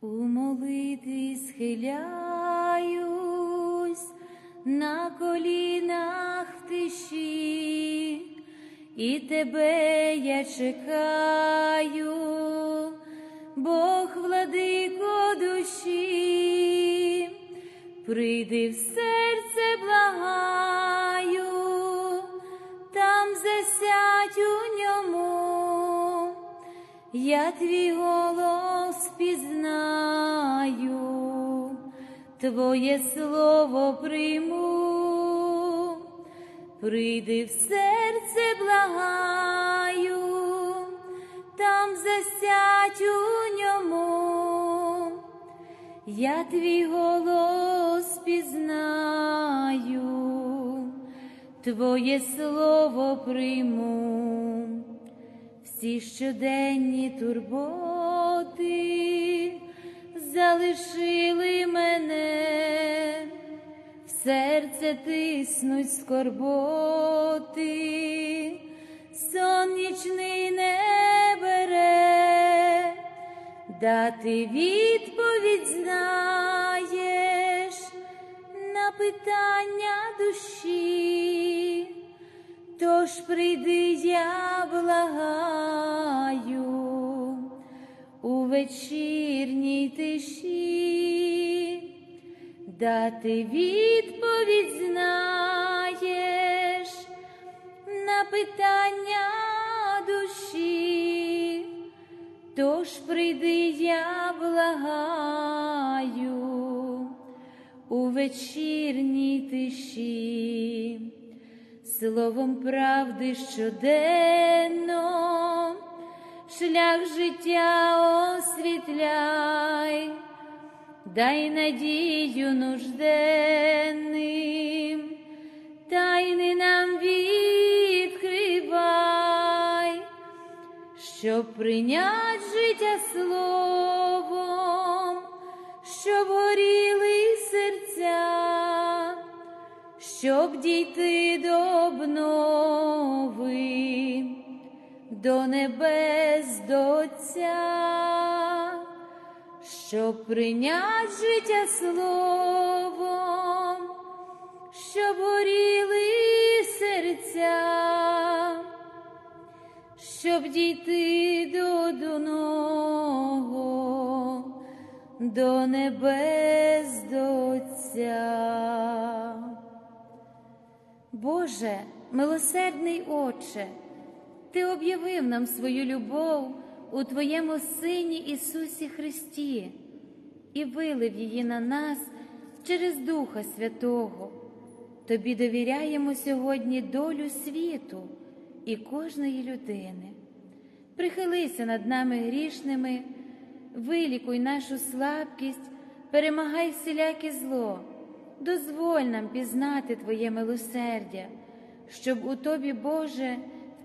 У молитві схиляюсь на колінах в тиші, і тебе я чекаю, Бог владико душі, прийди в серце благаю, там засядь у ньому. Я твій голос пізнаю, Твоє слово прийму, прийди в серце благаю, там засядь у ньому, я твій голос пізнаю, Твоє слово прийму. Всі щоденні турботи залишили мене, в серце тиснуть скорботи, сон нічний не бере, дати відповідь знаєш на питання душі. Тож прийди, я благаю вечірній тиші, дати відповідь знаєш на питання душі, тож прийди, я благаю у вечірній тиші. Словом правди щоденно, шлях життя освітляй, дай надію нужденним, тайни нам відкривай, щоб прийнять життя словом, щоб горіли серця щоб дійти до обнови, до небес до Отця, щоб прийнять життя словом, щоб горіли серця, щоб дійти до доного, до небес до Отця. Боже, милосердний Отче, Ти об'явив нам свою любов у Твоєму Сині Ісусі Христі і вилив її на нас через Духа Святого. Тобі довіряємо сьогодні долю світу і кожної людини. Прихилися над нами грішними, вилікуй нашу слабкість, перемагай всіляке зло дозволь нам пізнати Твоє милосердя, щоб у Тобі, Боже,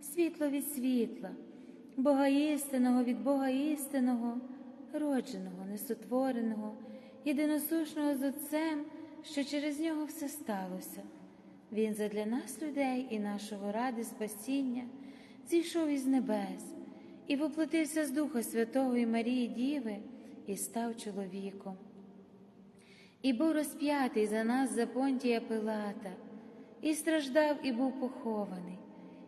світло від світла, Бога істинного від Бога істинного, родженого, несотвореного, єдиносушного з Отцем, що через нього все сталося. Він задля нас, людей і нашого ради спасіння, зійшов із небес і воплотився з Духа Святого і Марії Діви і став чоловіком. І був розп'ятий за нас за понтія Пилата, і страждав, і був похований,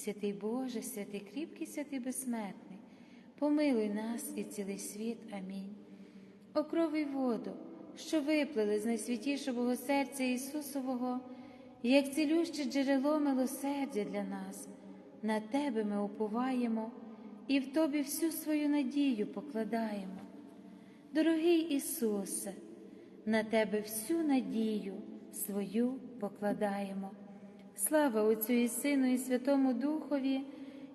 Святий Боже, святий кріпкий, святий безсмертний, помилуй нас і цілий світ. Амінь. О крові воду, що виплили з найсвятішого серця Ісусового, як цілюще джерело милосердя для нас, на Тебе ми уповаємо і в Тобі всю свою надію покладаємо. Дорогий Ісусе, на Тебе всю надію свою покладаємо. Слава Отцю і Сину, і Святому Духові,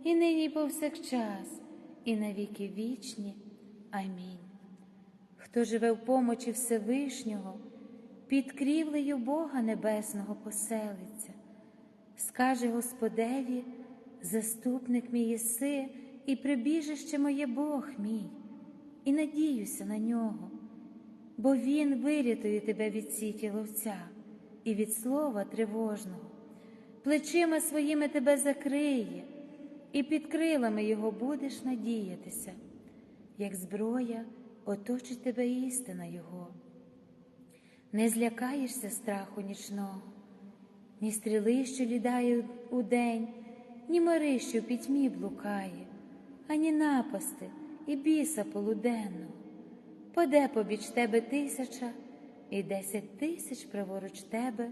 і нині, і повсякчас, і на віки вічні. Амінь. Хто живе в помочі Всевишнього, під крівлею Бога Небесного поселиться, скаже Господеві, заступник мій єси, і прибіжище моє Бог мій, і надіюся на нього, бо Він вирятує тебе від сіті ловця і від слова тривожного плечима своїми тебе закриє, і під крилами Його будеш надіятися, як зброя оточить тебе істина Його. Не злякаєшся страху нічного, ні стріли, що лідає удень, ні мори, що в пітьмі блукає, ані напасти і біса полуденного. Паде побіч тебе тисяча і десять тисяч праворуч тебе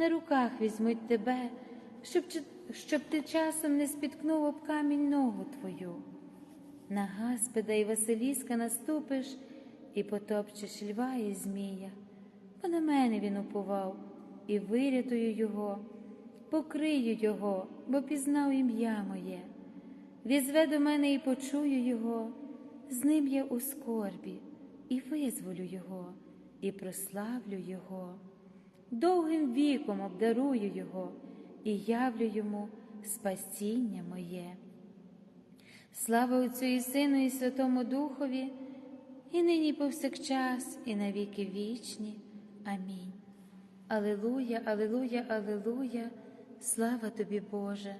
На руках візьмуть тебе, щоб, щоб ти часом не спіткнув об камінь ногу твою. На Гаспеда і Василіска наступиш і потопчеш льва і змія, бо на мене він упував, і вирятую його, покрию його, бо пізнав ім'я моє. Візве до мене і почую його, з ним я у скорбі, і визволю його, і прославлю його. Довгим віком обдарую його і явлю йому спасіння моє. Слава Отцю і Сину, і Святому Духові, і нині повсякчас, і на віки вічні. Амінь. Алилуя, Алилуя, Алилуя, слава тобі, Боже.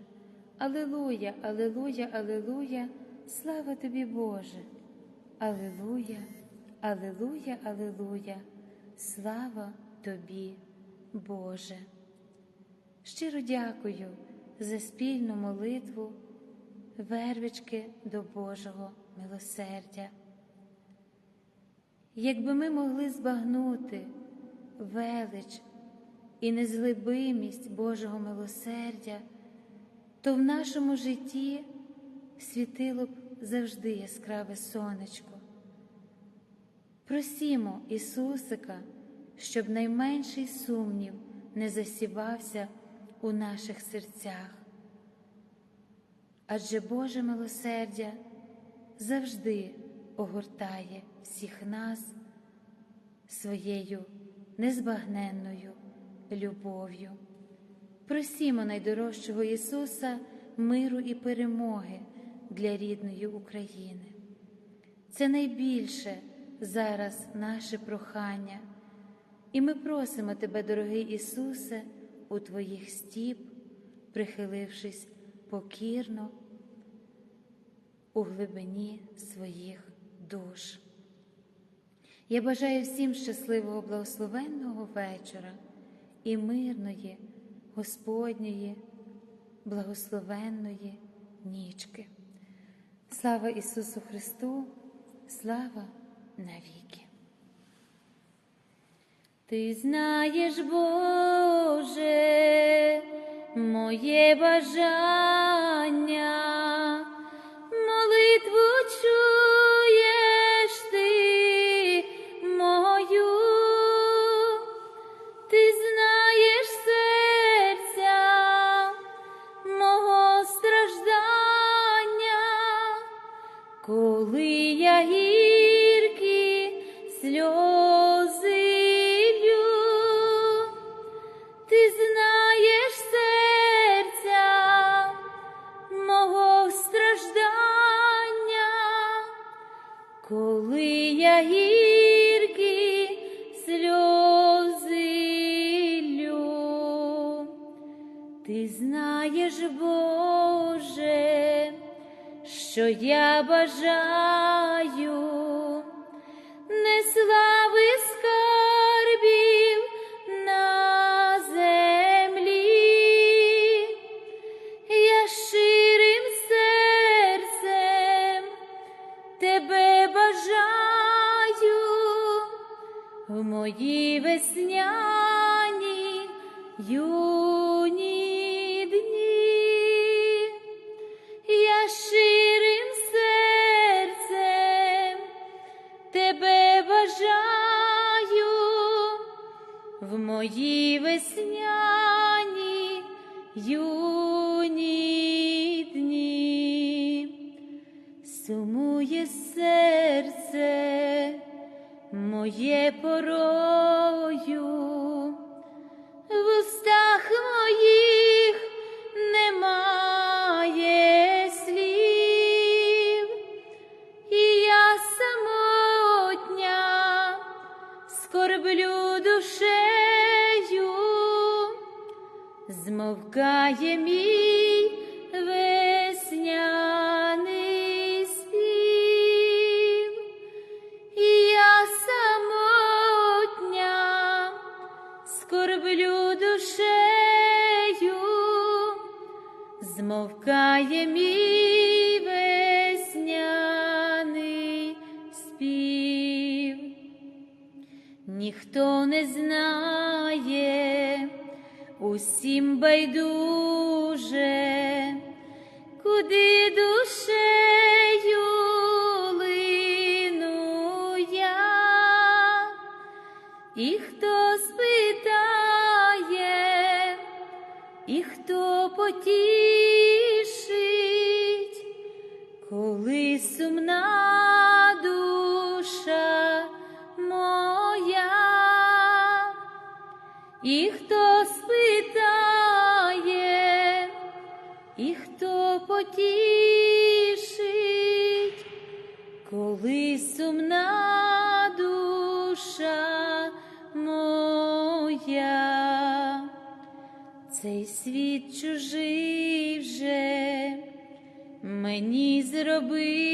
Алилуя, Алилуя, Алилуя, слава тобі, Боже. Алилуя, Алилуя, Алилуя, слава тобі, Боже. Щиро дякую за спільну молитву, вервички до Божого милосердя. Якби ми могли збагнути велич і незглибимість Божого милосердя, то в нашому житті світило б завжди яскраве сонечко. Просімо Ісусика, щоб найменший сумнів не засівався у наших серцях. Адже Боже милосердя завжди огортає всіх нас своєю незбагненною любов'ю. Просімо найдорожчого Ісуса миру і перемоги для рідної України. Це найбільше зараз наше прохання, і ми просимо Тебе, дорогий Ісусе, у Твоїх стіп, прихилившись покірно у глибині своїх душ. Я бажаю всім щасливого благословенного вечора і мирної, Господньої, благословенної нічки. Слава Ісусу Христу, слава навіки. Ти знаєш, Боже, моє бажання, молитву серце моє порою, в устах моїх немає слів, і я самотня скорблю душею, змовкає мій змовкає мій весняний спів. Ніхто не знає, усім байдуже, куди душею лину я, і хто спитає, і хто потішить, сумна душа моя, і хто спитає, і хто потішить, коли сумна душа моя, цей світ чужий вже мені зробився.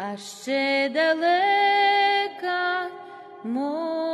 А ще далека моя